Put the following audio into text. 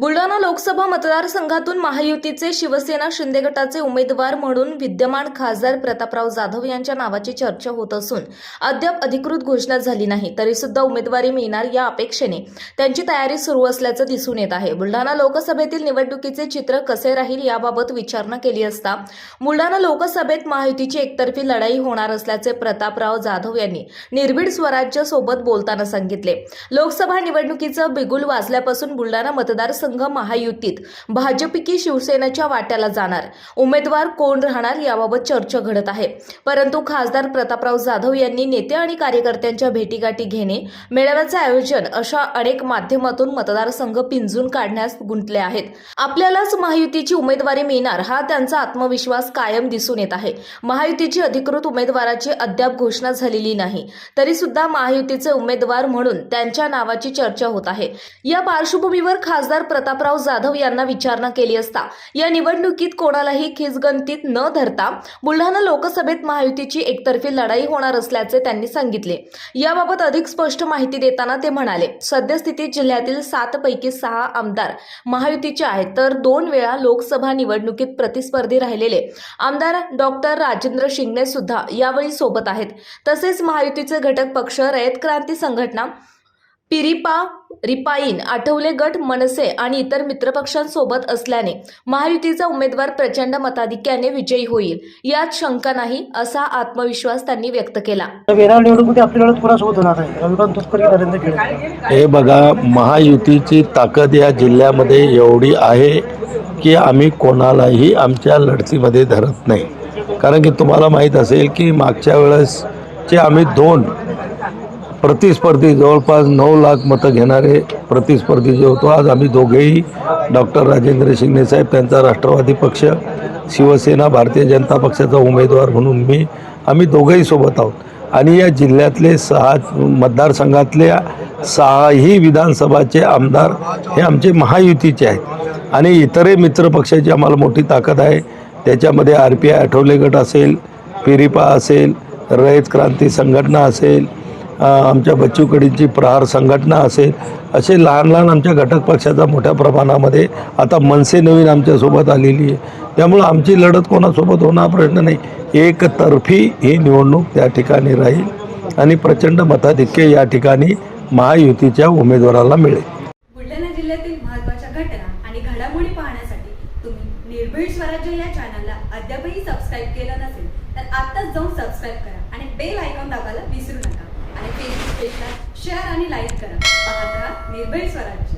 बुलढाणा लोकसभा मतदारसंघातून महायुतीचे शिवसेना शिंदे गटाचे उमेदवार म्हणून विद्यमान खासदार प्रतापराव जाधव यांच्या नावाची चर्चा होत असून अद्याप अधिकृत घोषणा झाली नाही तरी सुद्धा उमेदवारी मिळणार या अपेक्षेने त्यांची तयारी सुरू असल्याचं दिसून येत आहे. बुलढाणा लोकसभेतील निवडणुकीचे चित्र कसे राहील याबाबत विचारणा केली असता बुलढाणा लोकसभेत महायुतीची एकतर्फी लढाई होणार असल्याचे प्रतापराव जाधव यांनी निर्भीड स्वराज्य सोबत बोलताना सांगितले. लोकसभा निवडणुकीचं बिगुल वाजल्यापासून बुलढाणा मतदारसंघ महायुतीत. भाजपी शिवसेनेच्या वाट्याला जाणार. उमेदवार कोण राहणार याबाबत चर्चा घडत आहे. परंतु खासदार प्रतापराव जाधव यांनी नेते आणि कार्यकर्त्यांच्या भेटीगाठी घेणे मेळाव्याचे आयोजन अशा अनेक माध्यमातून मतदारसंघ पिंजून काढण्यास गुंतले आहेत. आपल्यालाच महायुतीची उमेदवारी मिळणार हा त्यांचा आत्मविश्वास कायम दिसून येत आहे. महायुतीची अधिकृत उमेदवाराची अद्याप घोषणा झालेली नाही. तरी सुद्धा महायुतीचे उमेदवार म्हणून त्यांच्या नावाची चर्चा होत आहे. या पार्श्वभूमीवर खासदार प्रतापराव जाधव यांना विचारणा केली असता. या निवडणुकीत कोणालाही खिसगंतीत न धरता बुलढाणा लोकसभेत महायुतीची एकतर्फी लढाई होणार असल्याचे त्यांनी सांगितले. याबाबत अधिक स्पष्ट माहिती देताना ते म्हणाले सद्यस्थितीत जिल्ह्यातील सात पैकी सहा आमदार महायुतीचे आहेत. तर दोन वेळा लोकसभा निवडणुकीत प्रतिस्पर्धी राहिलेले आमदार डॉक्टर राजेंद्र शिंगणे सुद्धा यावेळी सोबत आहेत. तसेच महायुतीचे घटक पक्ष रयत क्रांती संघटना पिरिपा रिपाईन आठवले गट मनसे आणि इतर मित्रपक्षांसोबत असल्याने महायुतीचा उमेदवार प्रचंड मताधिक्याने विजयी होईल. यात शंका नाही असा आत्मविश्वास त्यांनी व्यक्त केला. हे बघा महायुतीची ताकद या जिल्ह्यामध्ये एवढी आहे की आम्ही कोणालाही आमच्या लढतीमध्ये धरत नाही. कारण की तुम्हाला माहीत असेल की मागच्या वेळेसचे आम्ही दोन प्रतिस्पर्धी जवळपास नऊ लाख मतं घेणारे प्रतिस्पर्धी जे होतो आज आम्ही दोघेही डॉक्टर राजेंद्र शिंगणे साहेब त्यांचा राष्ट्रवादी पक्ष शिवसेना भारतीय जनता पक्षाचा उमेदवार म्हणून मी आम्ही दोघंही सोबत आहोत. आणि या जिल्ह्यातले सहा मतदारसंघातल्या सहाही विधानसभाचे आमदार हे आमचे महायुतीचे आहेत. आणि इतरही मित्रपक्षाची आम्हाला मोठी ताकद आहे. त्याच्यामध्ये आर पी आय आठवले गट असेल पिरिपा असेल रयत क्रांती संघटना असेल आमच्या बच्चू कडींची प्रहार संघटना असेल असे लहान लहान आमच्या घटक पक्षाचा मोठ्या प्रमाणामध्ये आता मनसे नवीन आमच्यासोबत आलेली आहे. त्यामुळं आमची लढत कोणासोबत होणार प्रश्न नाही. एकतर्फी ही निवडणूक त्या ठिकाणी राहील आणि प्रचंड मताधिक्य या ठिकाणी महायुतीच्या उमेदवाराला मिळेल. बुलढाणा जिल्ह्यातील महत्त्वाच्या घटना आणि घडामोडी पाहण्यासाठी तुम्ही निर्भीड स्वराज्य या चॅनलला अद्यापही सबस्क्राईब केलं नसेल तर आत्ताच जाऊन सबस्क्राईब करा आणि बेल आयकॉन दाबायला विसरू नका. फेसबुक पेजला शेअर आणि लाईक करा. पाहत राहा निर्भय स्वराज्य.